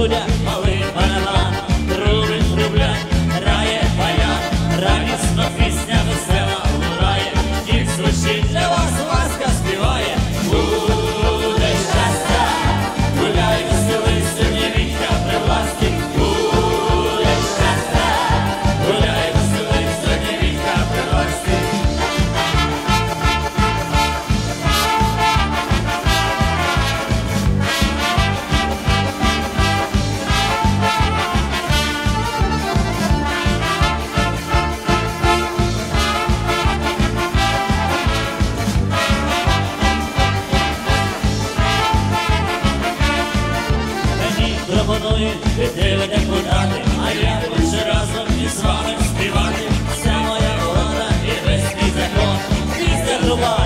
llorar свободою, і ти веде подати, а я хочу разом із вами співати. Вся моя влада і весь мій закон, містер руба.